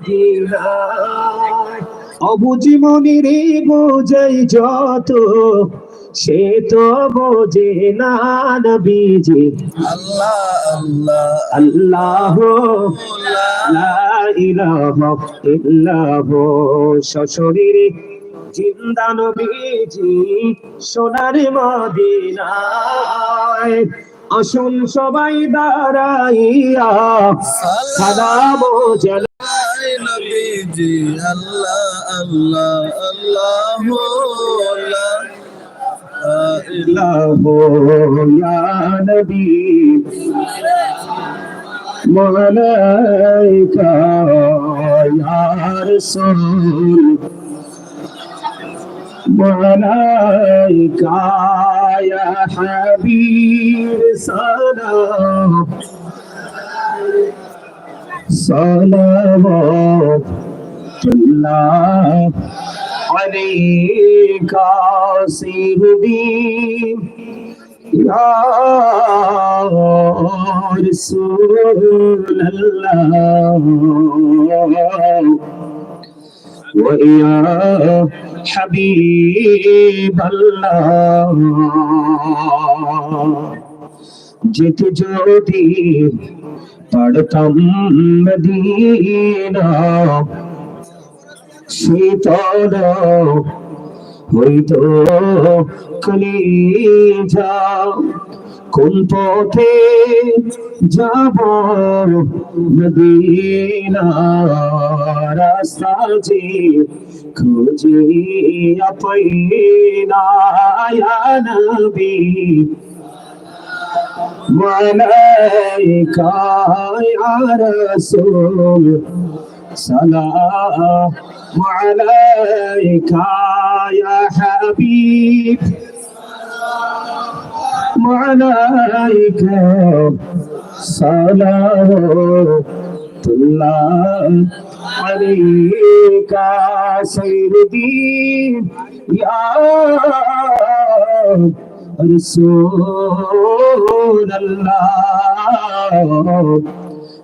মদিনায়। অবুঝি মনির বোঝাই যত, সে তো বোঝে না নবীজি আল্লাহ আল্লাহ। আল্লাহ জিন্দা নবীজি, সোনার মদিনায়। আসুন সবাই দাঁড়াইয়া সালাম নবীজি আল্লাহ আল্লাহ আল্লাহ ইলাহ ইয়া নবী। মালাইকা ইয়া রাসূল। মালাইকা ইয়া হাবিব সালাম। সালাওয়াতুল্লাহ আলাইকা সাইয়্যিদি يا رسول الله ويا حبيب الله যেতে যদি পড়তাম মদিনা শীতল হইত কলিজা কোন পথে যাব মদিনা রাস্তা খুঁজে আপনা নবী মালাইকা রসুল عليك يا حبيب. عليك صلوات الله عليك سيدي يا رسول الله.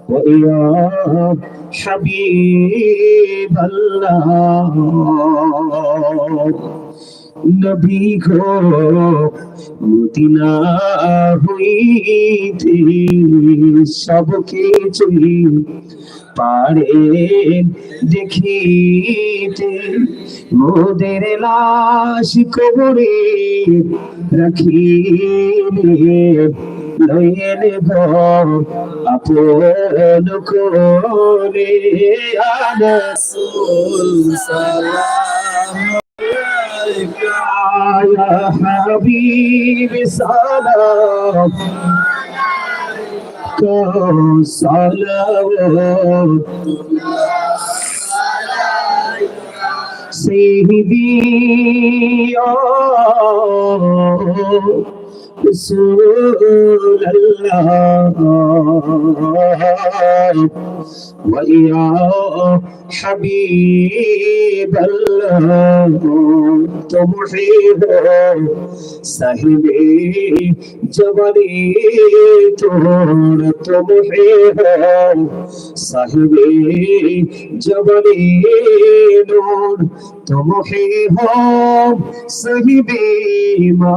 ويا حبيب الله নবী গো মদিনা হইতে সব কিছুই পারে দেখিতে মোদের লাশ কবরে রাখিলে ليلكم أقول كوني على رسول سلام يا حبيبي سلام عليكم سيدي رسول الله ويا حبيب الله تمحيه صاحبي جبريت تمحيه صاحبي جبريل تمحيه صاحبي ما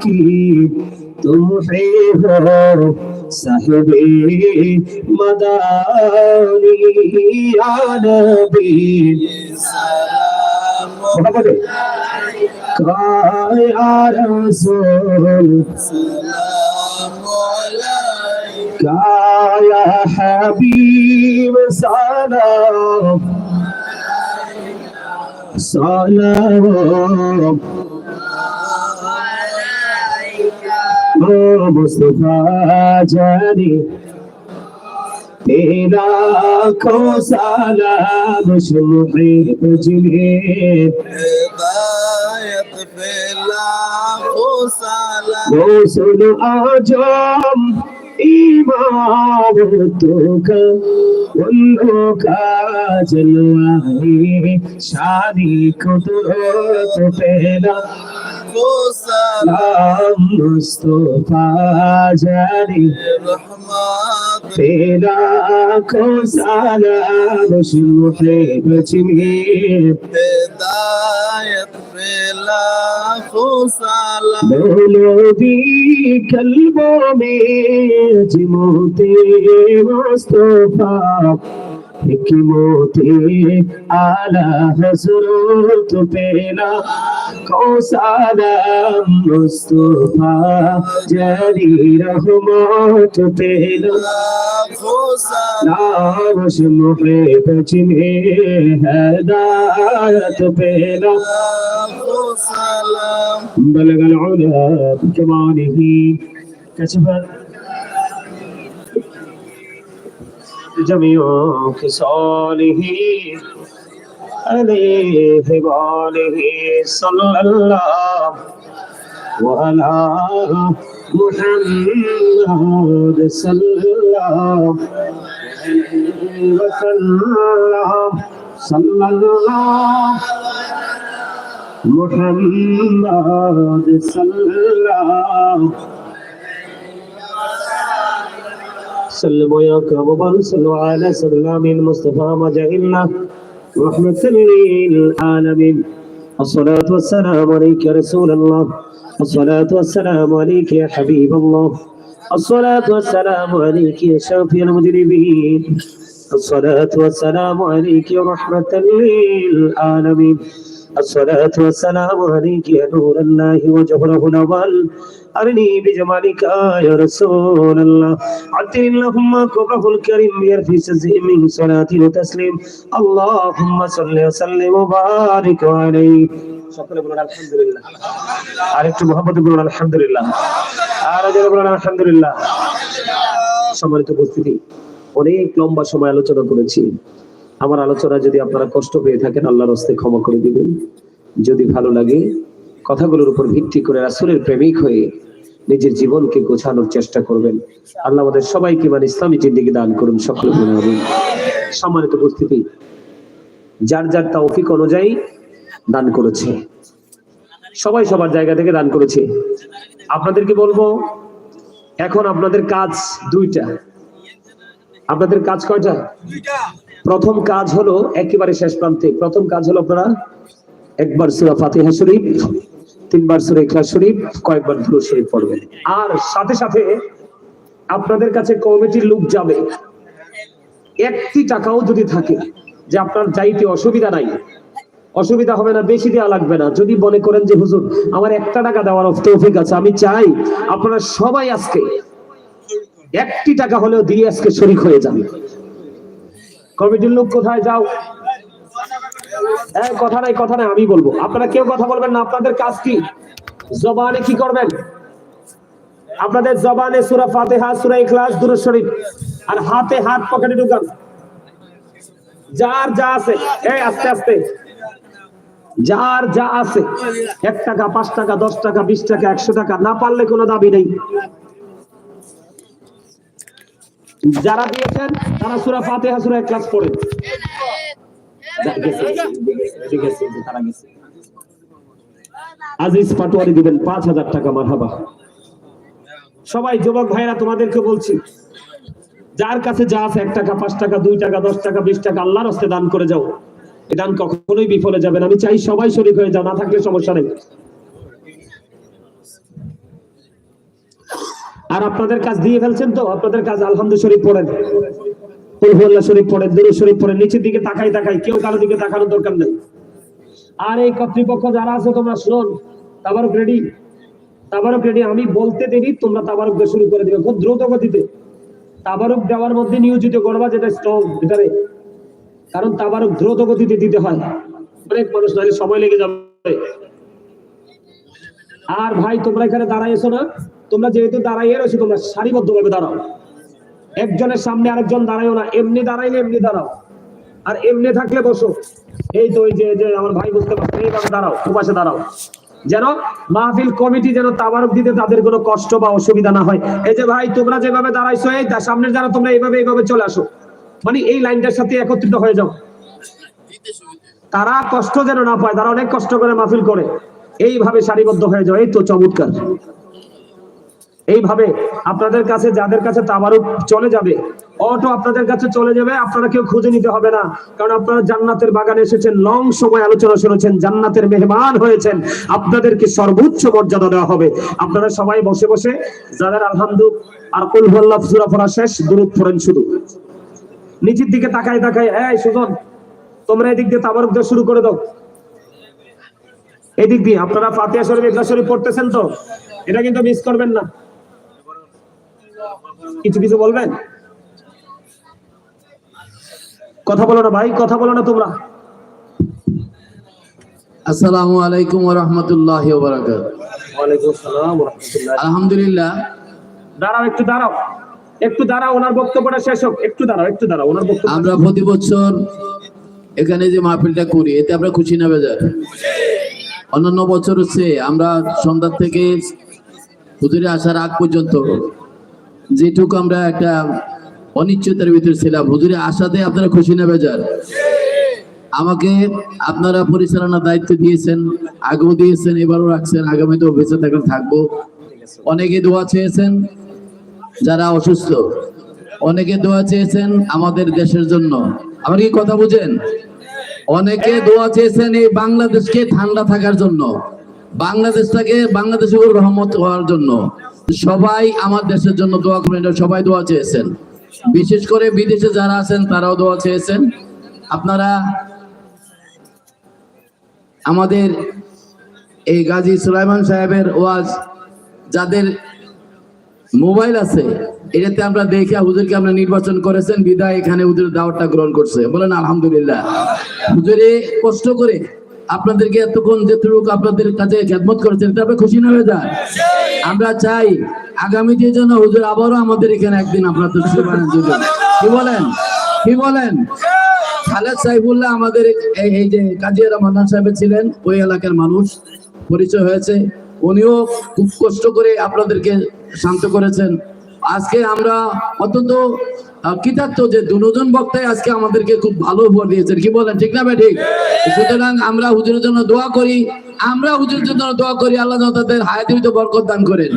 کی সাহিবে মা কি তুমহে হো সাহিবে মদানি ইয়া নবী সালাম मुस्तफा जारी तेरा को साला मुशमुहित जिले फैला को साला वो सुनो आजम ইমামতো কা বন্ধু কাজলওয়াই শাদি কুদরত পেলা সালাম মুস্তফা জারি রহমত পেলা কো সালাম শুনতে বচিমি হেদায়েত পেলা কো সালাম বলো দি কলবো মে পেয়েছি মতে মোস্তফা, হিকমতে আলা হজরত পেলা কৌসালাম মুস্তফা, জারি রহমত পেলা। নামস মুহে বচনে হদায়ত পেলা। بلغ العلا بكماله كشف جميع خصاله عليه وآله صلى الله وعلى محمد صلى الله وسلم. صلى الله محمد صلى الله سلموا يا كرام صلوا على سلام المصطفى ما جعلنا رحمة للعالمين الصلاة والسلام عليك يا رسول الله. الصلاة والسلام عليك يا حبيب الله. الصلاة والسلام عليك يا شافي المذنبين الصلاة والسلام عليك رحمة للعالمين. الصلاة والسلام عليك يا نور الله وجهره نوال أرني بجمالك يا رسول الله عطني اللهم قبره الكريم يرفي سزئ من صلاة وتسليم اللهم صل وسلم وبارك عليه সকলে বলুন আলহামদুলিল্লাহ আর একটু মোহাম্মদ বলুন আলহামদুলিল্লাহ আর যারা বলুন আলহামদুলিল্লাহ সম্মানিত উপস্থিতি অনেক লম্বা সময় আলোচনা করেছি আমার আলোচনা যদি আপনারা কষ্ট পেয়ে থাকেন, আল্লাহর হস্তে ক্ষমা করে দিবেন। যদি ভালো লাগে, কথাগুলোর উপর ভিত্তি করে রাসুলের প্রেমিক হয়ে নিজের জীবনকে গোছানোর চেষ্টা করবেন। আল্লাহ আমাদের সবাইকে মানে ইসলামী জিন্দিগি দান করুন, সকলে। সম্মানিত উপস্থিতি, যার যার তৌফিক অনুযায়ী দান করেছে। সবাই সবার জায়গা থেকে দান করেছে। আপনাদেরকে বলব, এখন আপনাদের কাজ দুইটা। আপনাদের কাজ কয়টা? প্রথম কাজ হলো একেবারে শেষ প্রান্তে। প্রথম কাজ হলো আপনারা একবার সূরা ফাতিহা শরীফ, তিনবার সূরা ইখলাস শরীফ, কয়েকবার দুরূদ শরীফ পড়বেন। আর সাথে সাথে আপনাদের কাছে কমিটির লোক যাবে। একটি টাকাও যদি থাকে যে আপনার যাইতে অসুবিধা নাই, অসুবিধা হবে না, বেশি দেওয়া লাগবে না। যদি মনে করেন যে, হুজুর, আমার একটা টাকা দেওয়ার তৌফিক আছে, আমি চাই আপনারা সবাই আজকে একটি টাকা হলেও দিয়ে আজকে শরিক হয়ে যাবে কমিটির লোক কোথায়? যাও। এই কথা নাই কথা নাই, আমি বলব। আপনারা কেউ কথা বলবেন না, আপনাদের কাজ কি? জবানে কি করবেন? আপনাদের জবানে সূরা ফাতিহা, সূরা ইখলাস, দুরূদ শরীফ। আর হাতে হাত পকেটে ঢুকান। যার যা আছে, এই আস্তে আস্তে। যার যা আছে, এক টাকা, পাঁচ টাকা, দশ টাকা, বিশ টাকা, একশো টাকা, না পারলে কোনো দাবি নেই। যারা দিয়েছেন, তারা সুরা ফাতিহা, সুরা ক্লাস যা-। আজিজ পাটোয়ারি দিবেন পাঁচ হাজার টাকা মারহাবা। সবাই, যুবক ভাইরা, তোমাদেরকে বলছি, যার কাছে যা আছে, এক টাকা, পাঁচ টাকা, দুই টাকা, দশ টাকা, বিশ টাকা, আল্লাহর হস্তে দান করে যাও। এ দান কখনোই বিফলে যাবে না। আমি চাই সবাই শরীর হয়ে যাও, না থাকলে সমস্যা নেই। আর আপনাদের কাজ দিয়ে ফেলছেন তো? আপনাদের কাজ আলহামদু শরীফ পড়েন। কুলহুল্লাহ শরীফ পড়েন, দুরূদ শরীফ পড়েন, নিচের দিকে তাকাই তাকাই, কেউ কারও দিকে তাকানোর দরকার নেই। আর এই কর্তৃপক্ষ যারা আছে, তোমরা শোন, তাবারক রেডি তাবারক রেডি আমি বলতে দেরি, তোমরা তাবারক শুরু করে দিবে, খুব দ্রুত গতিতে। তাবারক দেওয়ার মধ্যে নিয়োজিত করবা যেটা স্ট্রং ভিতরে। কারণ তাবারক দ্রুত গতিতে দিতে হয়। অনেক মানুষ, নাহলে সময় লেগে যাবে। আর ভাই, তোমরা এখানে দাঁড়াই এসো না। তোমরা যেহেতু দাঁড়াইয়ে রয়েছো, তোমরা সারিবদ্ধ ভাবে দাঁড়াও। একজনের সামনে আরেকজন দাঁড়ায়ও না, এমনি দাঁড়াইলে এমনি দাঁড়াও। আর এমনি থাকলে বসো। এই তো ওই যে আমার ভাই বুঝতে পারছে, এইভাবে দাঁড়াও উপাসে দাঁড়াও। যেন মাহফিল কমিটি যেন তাবারক দিতে তাদের কোনো কষ্ট বা অসুবিধা না হয়। এই যে ভাই, তোমরা যেভাবে দাঁড়াইছো, এই তা সামনের যারা, তোমরা এইভাবে এইভাবে চলে আসো। মানে এই লাইনটার সাথে একত্রিত হয়ে যাও। তারা কষ্ট যেন না পায়, তারা অনেক কষ্ট করে মাহফিল করে। এইভাবে সারিবদ্ধ হয়ে যাও, এই তো চমৎকার। এইভাবে আপনাদের কাছে, যাদের কাছে তাবারুক চলে যাবে, অটো আপনাদের কাছে চলে যাবে, আপনারা কেউ খুঁজে নিতে হবে না। কারণ আপনারা জান্নাতের বাগানে এসেছেন লং সময় আলোচনা শুনেছেন, জান্নাতের মেহমান হয়েছেন। আপনাদেরকে সর্বোচ্চ মর্যাদা দেওয়া হবে। আপনারা সবাই বসে বসে যাদের আলহামদু আর কুল হুয়াল্লাহ সূরা পড়া শেষ, দুরূদ পড়েন শুধু। নিচের দিকে তাকায় তাকায়, এই সুজন, তোমরা এদিক দিয়ে তাবারুক দেওয়া শুরু করে দাও। এদিক দিয়ে, আপনারা ফাতিহা শরীফ, ইখলাস শরীফ পড়তেছেন তো? এটা কিন্তু মিস করবেন না। কিছু কিছু বলবেন? কথা বলো না ভাই কথা বলো না তোমরা। আসসালামু আলাইকুম ওয়া রাহমাতুল্লাহি ওয়া বারাকাতুহু ওয়ালাইকুম আসসালাম ওয়া রাহমাতুল্লাহ আলহামদুলিল্লাহ। দাঁড়াও একটু দাঁড়াও। একটু দাঁড়াও ওনার বক্তব্যটা শেষ হোক। একটু দাঁড়াও একটু দাঁড়াও ওনার বক্তব্য। আমরা প্রতি বছর এখানে যে মাহফিলটা করি এতে আমরা খুশি না বেজার? অন্যান্য বছর হচ্ছে আমরা সন্ধ্যা থেকে হুজুরে আসার আগ পর্যন্ত যেটুকু আমরা একটা অনিশ্চয়তার ভিতরে ছিলাম। হুজুরে আসাতে আপনারা খুশি না বেজার? আমাকে আপনারা পরিচালনার দায়িত্ব দিয়েছেন, আগেও দিয়েছেন, এবারও রাখছেন, আগামীতেও বেঁচে থাকলে থাকব। অনেকে দোয়া চেয়েছেন, যারা অসুস্থ। অনেকে দোয়া চেয়েছেন আমাদের দেশের জন্য। আমার কি কথা বুঝেন? অনেকে দোয়া চেয়েছেন এই বাংলাদেশকে ঠান্ডা থাকার জন্য। বাংলাদেশটাকে, বাংলাদেশের রহমত হওয়ার জন্য। সবাই আমার দেশের জন্য দোয়া করেন সবাই দোয়া চেয়েছেন। বিশেষ করে বিদেশে যারা আছেন, তারাও দোয়া চেয়েছেন। আপনারা আমাদের এই গাজী সুলাইমান সাহেবের ওয়াজ, যাদের মোবাইল আছে, এটাতে আমরা দেখে হুজুরকে আমরা নির্বাচন করেছেন, বিদায় এখানে হুজুর দাওয়াতটা গ্রহণ করছে। বলেন আলহামদুলিল্লাহ। হুজুরে কষ্ট করে আপনাদেরকে এতক্ষণ যেটুকু আপনাদের কাছে খেদমত করেছেন তবে খুশি না হয়ে যায়? আমরা চাই আগামীতে যেন হুজুর আবারও আমাদের এখানে একদিন দুজন কি বলেন? কি বলেন? খালেদ সাইফুল্লাহ আমাদের এই- যে কাজিয়ারা মান্নান সাহেব ছিলেন, ওই এলাকার মানুষ, পরিচয় হয়েছে। উনিও খুব কষ্ট করে আপনাদেরকে শান্ত করেছেন। আজকে আমরা অত্যন্ত কৃতার্থ যে দুজন বক্তাই আজকে আমাদেরকে খুব ভালো উপহার দিয়েছেন। কি বলেন, ঠিক না ভাই, ঠিক? সুতরাং আমরা হুজুরের জন্য দোয়া করি। আমরা হুজুরের জন্য দোয়া করি আল্লাহ যেন তাদের হায়াতিতে বরকত দান করেন।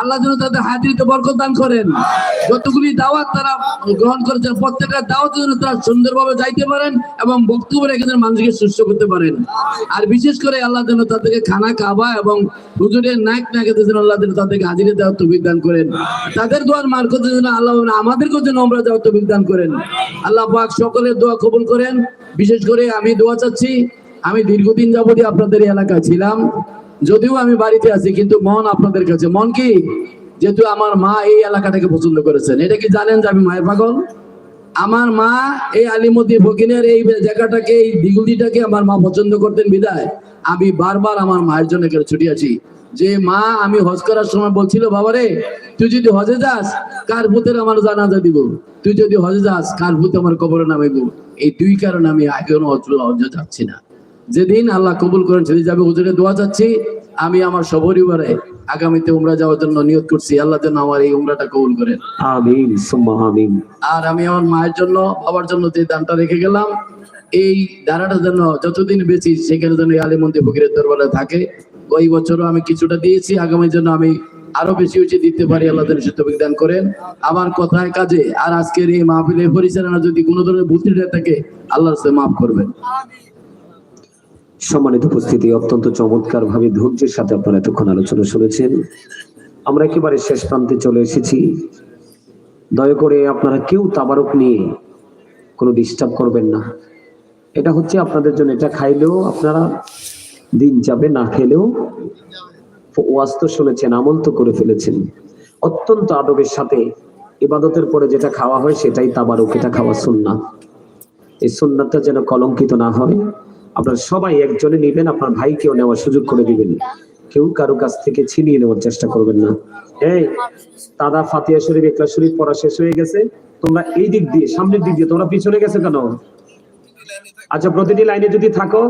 আল্লাহ যেন তাদের হায়াতিতে বরকত দান করেন। যতগুলি দাওয়াত তারা গ্রহণ করেছেন প্রত্যেকটা দাওয়াত যেন তারা সুন্দরভাবে যাইতে পারেন এবং বক্তব্য রেখে যেন মানুষকে সুস্থ করতে পারেন। আর বিশেষ করে আল্লাহ যেন তাদেরকে খানা খাওয়া এবং হুজুরের নায়ক নায়কের যেন আল্লাহ যেন তাদেরকে হাজিরে দেওয়ার তৌফিক দান করেন। তাদের দোয়ার মারকতে যেন আল্লাহ আমাদেরকেও যেন আমরা দেওয়ার তৌফিক দান করেন। আল্লাহ পাক সকলের দোয়া কবুল করেন। বিশেষ করে আমি দোয়া চাচ্ছি আমি দীর্ঘদিন যাবতীয় আপনাদের এলাকায় ছিলাম। যদিও আমি বাড়িতে আছি, কিন্তু মন আপনাদের কাছে। মন কি? যেহেতু আমার মা এই এলাকাটাকে পছন্দ করেছেন। এটা কি জানেন যে আমি মায়ের পাগল? আমার মা এই আলিমতি ফকিনের এই জায়গাটাকে, এই দিগুলিটাকে আমার মা পছন্দ করতেন বিদায়। আমি বারবার আমার মায়ের জন্য এখানে ছুটি আছি। যে মা, আমি হজ করার সময় বলছিল, বাবারে, তুই যদি হজে যাস, কার ভূতের আমার জানাজা দিব? তুই যদি হজে যাস, কার ভূত আমার কবরে নামাইব? এই দুই কারণে আমি এখনও হজে যাচ্ছি না। যেদিন আল্লাহ কবুল করেন সেদিন যাবে। হুজুরে দোয়া চাচ্ছি আমি আমার সপরিবারে আগামীতে উমরা যাওয়ার জন্য নিয়ত করছি। আল্লাহ যেন আমার এই উমরাটা কবুল করেন। আমিন আমিন। আর আমি আমার মায়ের জন্য বাবার জন্য যে দানটা রেখে গেলাম এই দানাটা যেন যতদিন বেশি সেখানে যেন আলিমন্দি ফকিরের দরবারে থাকে। ওই বছরও আমি কিছুটা দিয়েছি আগামীর জন্য আমি আরও বেশি বেশি দিতে পারি আল্লাহ যেন সে দান করেন। আমার কথায় কাজে আর আজকের এই মাহফিলের পরিচালনা যদি কোনো ধরনের ভুল থাকে আল্লাহর সাথে মাফ করবেন। সম্মানিত উপস্থিতি, অত্যন্ত চমৎকার ভাবে ধৈর্যের সাথে আপনারা এতক্ষণ আলোচনা শুনেছেন। আমরা একেবারে শেষ প্রান্তে চলে এসেছি। দয়া করে আপনারা কেউ তাবারক নিয়ে কোনো ডিস্টার্ব করবেন না। এটা হচ্ছে আপনাদের জন্য, এটা খাইলেও আপনারা দিন যাবে, না খেলেও ওয়াজ তো শুনেছেন, আমল তো করে ফেলেছেন। অত্যন্ত আদবের সাথে ইবাদতের পরে যেটা খাওয়া হয় সেটাই তাবারক, এটা খাওয়া সুন্না এই সুন্নাতটা যেন কলঙ্কিত না হয় আপনারা সবাই একজনে নেবেন, আপনার ভাইকেও নেওয়ার সুযোগ করে দিবেন। কেউ কারও কাছ থেকে ছিনিয়ে নেওয়ার চেষ্টা করবেন না। এই, দাদা ফাতিয়া শরীফ, একলা শরীফ পড়া শেষ হয়ে গেছে। তোমরা এই দিক দিয়ে, সামনের দিক দিয়ে, তোমরা পিছনে গেছে কেন? আচ্ছা প্রতিটি লাইনে যদি থাকো,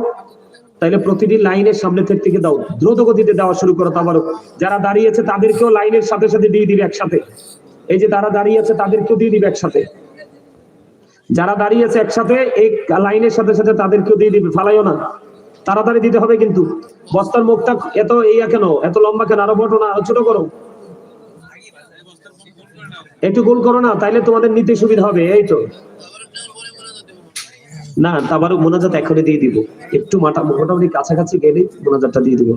তাহলে প্রতিটি লাইনের সামনে থেকে দাও। দ্রুত গতিতে দেওয়া শুরু করো তাবারক। যারা দাঁড়িয়েছে তাদেরকেও লাইনের সাথে সাথে দিয়ে দিবে একসাথে। এই যে তারা দাঁড়িয়ে আছে, তাদেরকেও দিয়ে দিবে একসাথে। যারা দাঁড়িয়েছে একসাথে, এক লাইনের সাথে সাথে তাদেরকেও দিয়ে দিবে, ফালাইও না। তাড়াতাড়ি দিতে হবে কিন্তু। বস্তার মুখটা এত ইয়া কেন? এত লম্বা কেন? আরও বটো না? ছোট করো। একটু গোল করো না, তাইলে তোমাদের নিতে সুবিধা হবে, এই তো। না তারপরে মোনাজাত এখনই দিয়ে দিব। একটু মাটা মোটামুটি কাছাকাছি গেলে মোনাজাতটা দিয়ে দিব।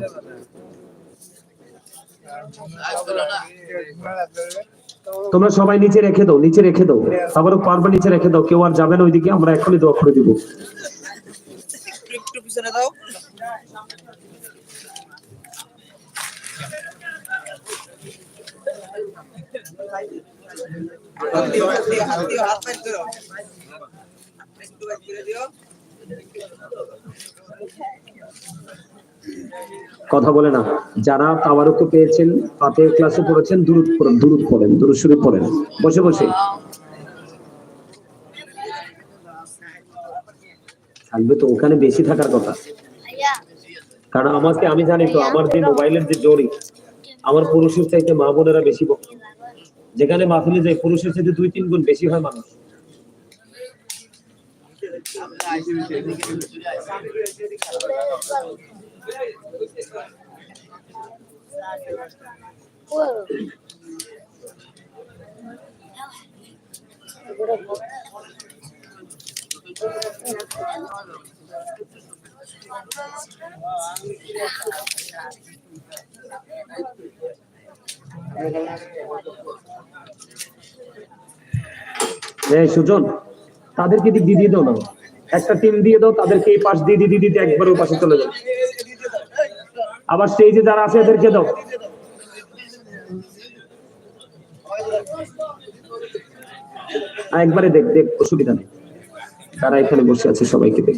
তোমরা সবাই নিচে রেখে দাও, নিচে রেখে দাও। তারপরে পারবে নিচে রেখে দাও, কেউ আর যাবে না ওইদিকে, আমরা এখনই দোয়া করে দিব। কথা বলে না। যারা তাবারুকে পেয়েছেন পাতে ক্লাসে পড়েছেন, দুরুদ পড়েন দুরুদ পড়েন, দুরুদ শরীফ পড়েন। বসে বসে। থাকবে তো, ওখানে বেশি থাকার কথা। কারণ আমাকে, আমি জানি তো, আমার যে মোবাইলের যে জড়ি আমার পুরুষের চাইতে মা বোনেরা বেশি। যেখানে মাহফিলে যায় পুরুষের চাইতে দুই, তিন গুণ বেশি হয় মানুষ। সুজন, তাদেরকে দিয়ে দাও না। একটা টিম দিয়ে দাও, তাদেরকে এই পাশ দিয়ে দিতে দিতে একবার ওই পাশে চলে যাও। আবার স্টেজে যারা আছে এদেরকে দাও। একবারে দেখ দেখ, অসুবিধা নেই। তারা এখানে বসে আছে সবাইকে দেখ।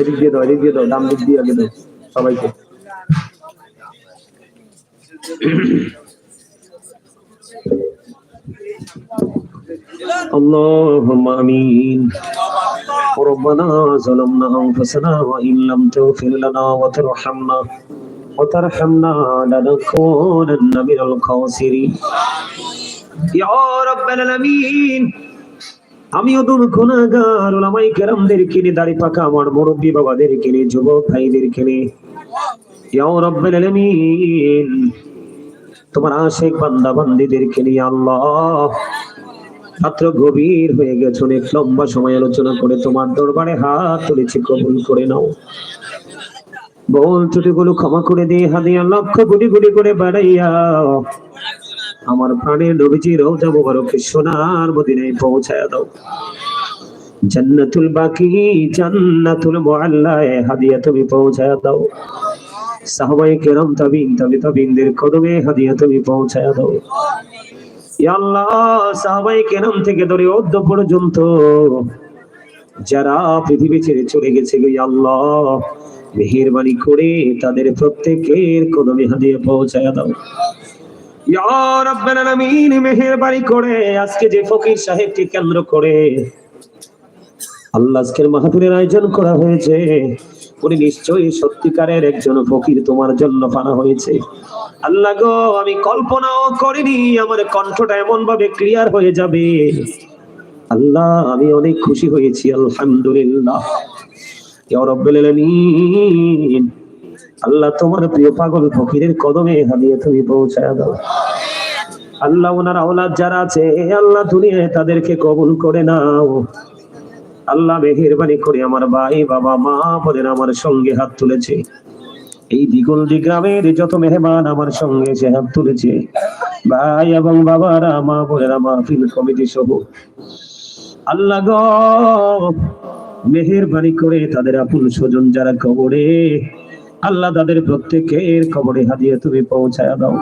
এদিক দিয়ে দাও, এদিক দিয়ে দাও, ডান দিক দিয়ে আগে দাও সবাইকে। اللهم امين ربنا ظلمنا انفسنا وان لم تغفر لنا وترحمنا وترحمنا لنكونن من الخاسرين يا رب العالمين আমিও তুমি গুণাগার ওলামাই কেরামদের কিনে দাড়ি পাকা আমার মুরব্বী বাবাদের কিনে যুবক ভাইদের কিনে ইয়া রব্বাল আলামিন তোমার আশেক বান্দা বান্দিদের কিনে আল্লাহ মাত্র গভীর হয়ে গেছে, অনেক লম্বা সময় আলোচনা করে তোমার দরবারে হাত তুলেছি, কবুল করে নাও। বল ত্রুটিগুলো ক্ষমা করে দিয়ে হাদিয়া লক্ষ কোটি কোটি করে বাড়াইয়া। আমার প্রাণের নবীজি রওজা মুবারকে সোনার মদিনায় পৌঁছায় দাও। জান্নাতুল বাকি, জান্নাতুল মুআল্লায় হাদিয়া তুমি পৌঁছায় দাও। সাহাবায়ে কেরাম তাবিন, তাবি তাবিনদের কদমে হাদিয়া তুমি পৌঁছায় দাও। আল্লাহ, সাহাবায়ে কেরাম থেকে ধরে পর্যন্ত যারা পৃথিবী ছেড়ে চলে গেছে আল্লাহ, মেহেরবানি করে তাদের প্রত্যেকের কদমে হাদিয়া পৌঁছায় দাও। মেহেরবানি করে আজকে যে ফকির সাহেবকে কেন্দ্র করে আল্লাহ আজকের মাহফিলের আয়োজন করা হয়েছে। উনি নিশ্চয়ই সত্যিকারের একজন ফকির, তোমার জন্য পানা হয়েছে। আল্লাহ গো, আমি কল্পনাও করিনি, আমার কণ্ঠটা এমন ভাবে ক্লিয়ার হয়ে যাবে। আল্লাহ, আমি অনেক খুশি হয়েছি, আলহামদুলিল্লাহ। আল্লাহ তোমার প্রিয় পাগল ফকিরের কদমে হাদিয়ে তুমি পৌঁছায় দাও। আল্লাহ, ওনার আওলাদ যারা আছে, আল্লাহ দুনিয়ায় তাদেরকে কবুল করে নাও। আল্লাহ মেহেরবানি করে আমার ভাই, বাবা, মা বোনের আমার সঙ্গে হাত তুলেছে। এই দিগলদি গ্রামের যত মেহমান আমার সঙ্গে সে হাত তুলেছে। ভাই এবং বাবারা, মা বোনেরা, মাহফিল কমিটি সহ। আল্লাহ গো, মেহেরবানি করে তাদের আপন স্বজন যারা কবরে, আল্লাহ তাদের প্রত্যেকের কবরে হাদিয়ে তুমি পৌঁছায় দাও।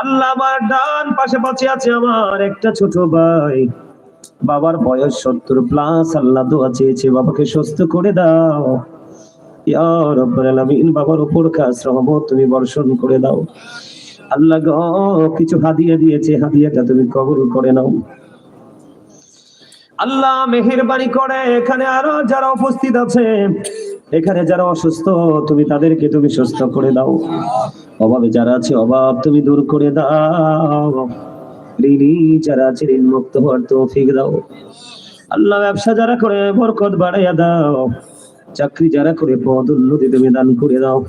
আল্লাহ আমার ডান পাশে পাশে আছে আমার একটা ছোট ভাই। বাবার বয়স সত্তর প্লাস আল্লাহ দোয়া চেয়েছে বাবাকে সুস্থ করে দাও। বাবার উপর কাজ তুমি বর্ষণ করে দাও। আল্লাহ কিছু হাদিয়া দিয়েছে, হাদিয়াটা তুমি কবুল করে নাও। আল্লাহ মেহেরবানি করে, এখানে আরও যারা উপস্থিত আছে, এখানে যারা অসুস্থ, তুমি তাদেরকে তুমি সুস্থ করে দাও। অভাবে যারা আছে, অভাব তুমি দূর করে দাও। ঋণী যারা আছে ঋণ মুক্ত হওয়ার তৌফিক দাও। আল্লাহ ব্যবসা যারা করে, বরকত বাড়াইয়া দাও। চাকরি যারা করে, পদ উন্নতি তুমি দান করে দাও।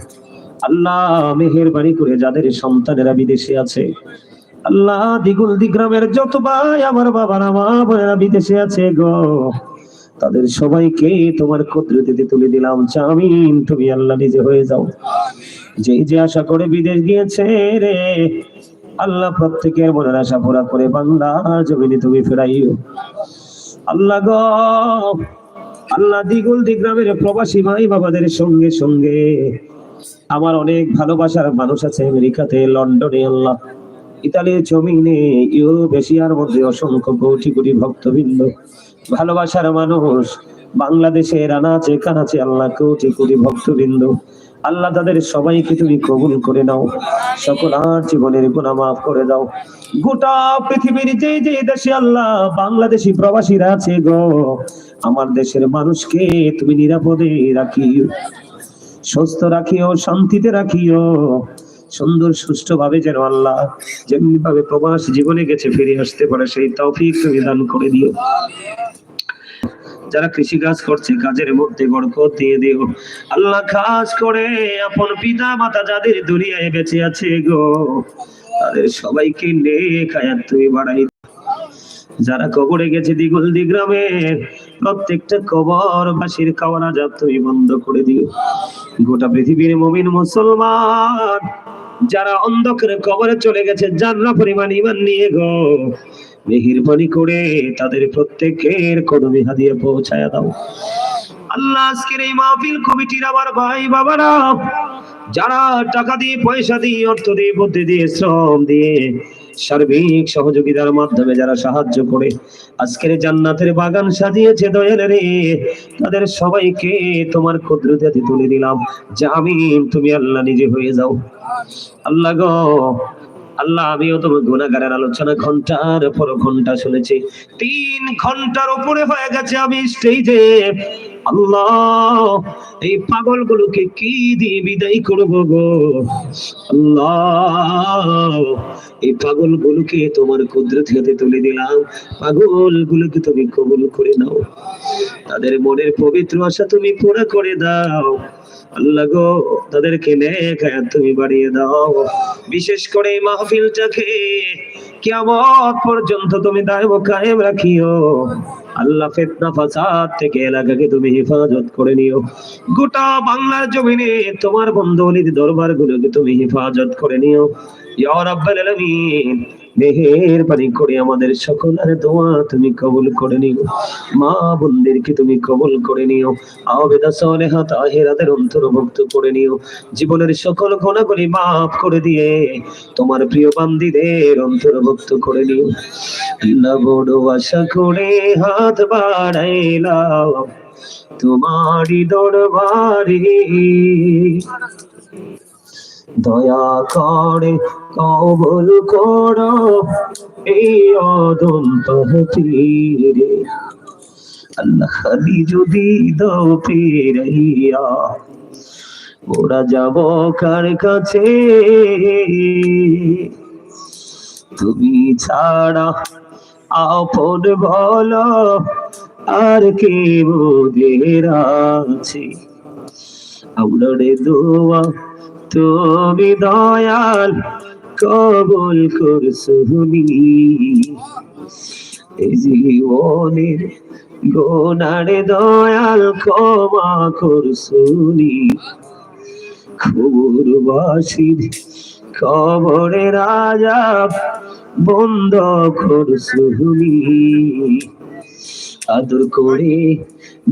আল্লাহ মেহেরবানি করে যাদের সন্তানেরা বিদেশে আছে। আল্লাহ দিগুল দিগ্রামের যত ভাই, আমার বাবার মা বোনেরা বিদেশে আছে গো। তাদের সবাইকে তোমার কুদরতিতে তুলে দিলাম। চামিন তুমি আল্লাহ নিজে হয়ে যাও। যে যে আশা করে বিদেশ গিয়েছে রে আল্লাহ প্রত্যেকের মনের আশা পুরা করে বাংলার জমিনে তুমি ফেরাইও। আল্লাহ গো, আল্লাহ দিগুল দিগ্রামের প্রবাসী ভাই বাবাদের সঙ্গে সঙ্গে। আমার অনেক ভালোবাসার মানুষ আছে আমেরিকাতে, লন্ডনে, আল্লাহ। ইতালির জমিনে ইউরোপ এশিয়ার মধ্যে অসংখ্য কোটি কোটি ভক্তবৃন্দ। ভালোবাসার মানুষ, বাংলাদেশের আনাচে কানাচে আল্লাহ কোটি কোটি ভক্তবৃন্দ। আল্লাহ তাদের সবাইকে তুমি কবুল করে নাও। সকল আর জীবনের গুণা মাফ করে দাও। গোটা পৃথিবীর যে যে দেশে আল্লাহ বাংলাদেশি প্রবাসীরা আছে গো, আমার দেশের মানুষকে তুমি নিরাপদে রাখিও, সুস্থ রাখিও, শান্তিতে রাখিও, সুন্দর সুষ্ঠু ভাবে যেন আল্লাহ যেমনি ভাবে প্রবাস জীবনে গেছে, ফিরে আসতে পারে, সেই তৌফিক তুমি দান করে দিও। যারা কৃষি কাজ করছে, কাজের মধ্যে বরকত দিয়ে দিও। আল্লাহ কাজ করে আপন পিতা মাতা যাদের দুনিয়ায় বেঁচে আছে গো, তাদের সবাইকে নেক তুমি বাড়াই যারা কবরে গেছে দিগুল দিগ্রামের প্রত্যেকটা কবর বাসির খাওয়ার আজাব তুমি বন্ধ করে দিও। গোটা পৃথিবীর মুমিন মুসলমান, যারা অন্ধকারে কবরে চলে গেছে জানলা পরিমাণ ইমান নিয়ে গো মেহেরবানি করে তাদের প্রত্যেকের কদমে হাদিয়ে পৌঁছায় দাও। আল্লাহ আজকের এই মাহফিল কমিটির আমার ভাই বাবারা, যারা টাকা দিয়ে, পয়সা দিয়ে, অর্থ দিয়ে, বুদ্ধি দিয়ে, শ্রম দিয়ে সার্বিক সহযোগিতার মাধ্যমে যারা সাহায্য করে আজকের জান্নাতের বাগান সাজিয়েছে দয়াল রে, তাদের সবাইকে তোমার কুদরতে তুলে দিলাম। জামিন তুমি আল্লাহ নিজে হয়ে যাও। আল্লাহ গো আল্লাহ, আমিও তোমার গুণাগারের আলোচনা ঘণ্টার পর ঘণ্টা শুনেছি। তিন ঘণ্টার উপরে হয়ে গেছে আমি স্টেজে আল্লাহ, এই পাগলগুলোকে কি দিয়ে বিদায় করব গো? আল্লাহ, এই পাগলগুলোকে তোমার কুদরত তুলে দিলাম। পাগলগুলোকে তুমি কবুল করে নাও। তাদের মনের পবিত্র আশা তুমি পুরা করে দাও। আল্লাহ গো তাদেরকে নেক তুমি বাড়িয়ে দাও। বিশেষ করে পর্যন্ত তুমি দায়ব কায়েম রাখিও। আল্লাহ ফিতনা ফাসাদ থেকে এলাকাকে তুমি হেফাজত করে নিও। গোটা বাংলার জমিনে তোমার বন্ধু অলির দরবার গুলোকে তুমি হেফাজত করে নিও। ইয়া রাব্বাল আলামিন মেহেরবানি করে আমাদের সকলের দোয়া তুমি কবুল করে নিও। মা বোনদেরকে তুমি কবুল করে নিও। আবেদা সালেহা তাহেরাদের অন্তর্ভুক্ত করে নিও। জীবনের সকল গুণাগুলি মাফ করে দিয়ে তোমার প্রিয় বান্দিদের অন্তর্ভুক্ত করে নিও। আল্লাহ বড় আশা করে হাত বাড়াইলাম তোমারই দরবারে। দয়া করে কবল করো, এই অদম তহতিরে। আল্লাহ খালি যদি দাও ফিরাইয়া ওরা যাব কার কাছে? তুমি ছাড়া আপন বলো আর কে বোধের আছে আমরারে দোয়া তুমি দয়াল, কবুল করছুনি এই জীবনের গোনারে দয়াল, ক্ষমা করছুনি খবরবাসীর খবরে রাজা, বন্ধ করছুনি আদর করে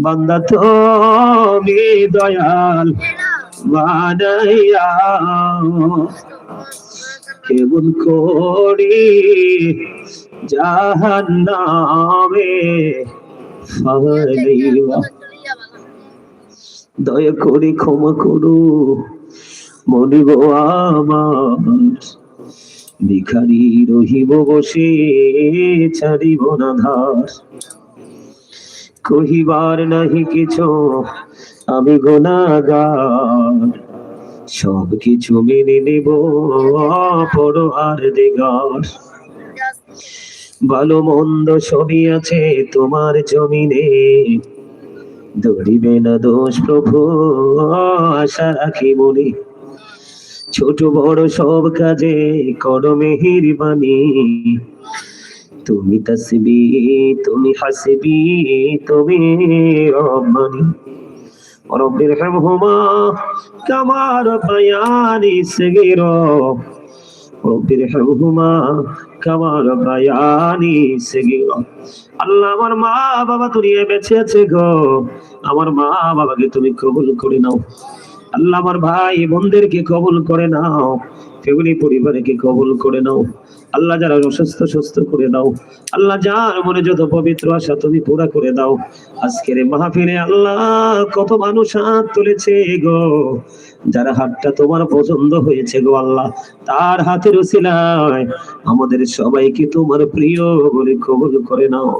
বান্দা তুমি দয়াল। বানাইয়া কেমন করি জাহান্নামে দয়া করে ক্ষমা করো মনিব আমার ভিখারি রহিব বসে ছাড়িব না ধার কহিবার নাহি কিছু আমি গোনাগার সব কিছু মেনে নেব আর দেগার। ভালো মন্দ সবই আছে তোমার জমিনে। ধরিবে না দোষ প্রভু, আশা রাখি মনে। ছোট বড় সব কাজে করো মেহেরবানি। তুমি তসবি, তুমি হাসবি, তুমি রব্বানি رب ارحمهما كما ربياني صغيرا رب ارحمهما كما ربياني صغيرا আল্লাহ আমার মা বাবা দুনিয়ায় বেঁচে আছে গো আমার মা বাবাকে তুমি কবুল করে নাও আল্লাহ আমার ভাই বোনদেরকে কবুল করে নাও ফ্যামিলি পরিবারকে কবুল করে নাও আল্লাহ যারা অসুস্থ, সুস্থ করে দাও। আল্লাহ যার মনে যত পবিত্র আশা, তুমি পুরা করে দাও। আজকের মাহফিলে আল্লাহ কত মানুষ হাত তুলেছে গো। যারা হাতটা তোমার পছন্দ হয়েছে গো আল্লাহ, তার হাতের উসিলায় আমাদের সবাইকে তোমার প্রিয় বলে কবুল করে নাও।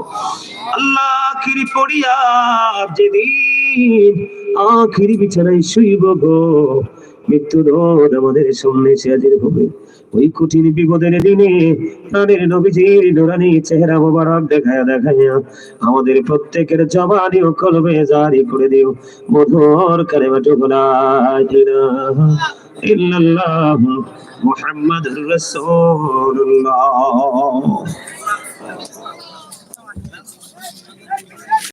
আল্লাহ আখিরি পড়িয়া যেদিন আখিরি বিছানায় শুইব গো মৃত্যু রোদ আমাদের সামনে এসে হাজির হবে। ওই কঠিন বিপদের দিনে প্রাণের নবীজির নোরানি চেহারা মোবারক দেখায় দেখাইয়া আমাদের প্রত্যেকের জবানি ও কলবে জারি করে দিও। মধুর কারে লা ইলাহা ইল্লাল্লাহ মুহাম্মাদুর রাসূলুল্লাহ।